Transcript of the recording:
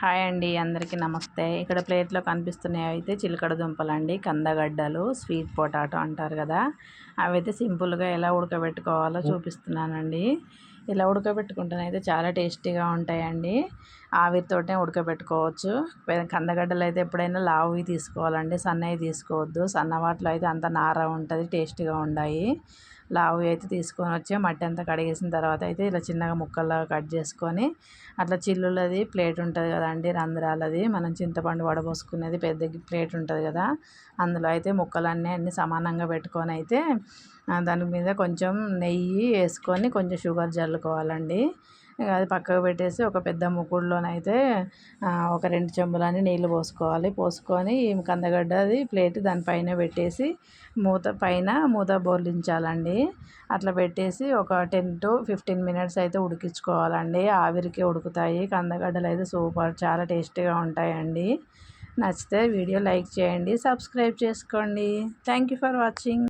Hi అండి అందరికీ నమస్తే. ఇక్కడ ప్లేట్లో కనిపిస్తున్నాయి అయితే చిలకడ దుంపలు అండి కందగడ్డలు స్వీట్ పొటాటో అంటారు కదా. అవి అయితే సింపుల్గా ఎలా ఉడకబెట్టుకోవాలో చూపిస్తున్నానండి. ఇలా ఉడకబెట్టుకుంటేనైతే చాలా టేస్టీగా ఉంటాయండి. ఆవిరితోటే ఉడకబెట్టుకోవచ్చు. కందగడ్డలు అయితే ఎప్పుడైనా లావువి తీసుకోవాలండి సన్నవి తీసుకోవద్దు. సన్న వాటిలో అయితే అంత నార ఉంటుంది టేస్టీగా ఉన్నాయి లావు అయితే తీసుకొని వచ్చి మట్టి అంతా కడిగేసిన తర్వాత అయితే ఇలా చిన్నగా ముక్కల్లాగా కట్ చేసుకొని అట్లా చిల్లులది ప్లేట్ ఉంటుంది కదండి రంధ్రాలది. మనం చింతపండు వడబోసుకునేది పెద్ద ప్లేట్ ఉంటుంది కదా అందులో అయితే ముక్కలన్నీ అన్నీ సమానంగా పెట్టుకొని అయితే దాని మీద కొంచెం నెయ్యి వేసుకొని కొంచెం షుగర్ జల్లుకోవాలండి. అది పక్కకు పెట్టేసి ఒక పెద్ద ముకుడులోనైతే ఒక రెండు చెంబులని నీళ్ళు పోసుకోవాలి. పోసుకొని కందగడ్డది ప్లేట్ దానిపైన పెట్టేసి మూత పైన మూత బోర్లించాలండి. అట్లా పెట్టేసి ఒక టెన్ టు ఫిఫ్టీన్ మినిట్స్ అయితే ఉడికించుకోవాలండి. ఆవిరికి ఉడుకుతాయి. కందగడ్డలు అయితే సూపర్ చాలా టేస్టీగా ఉంటాయండి. నచ్చితే వీడియో లైక్ చేయండి సబ్స్క్రైబ్ చేసుకోండి. Thank you for watching.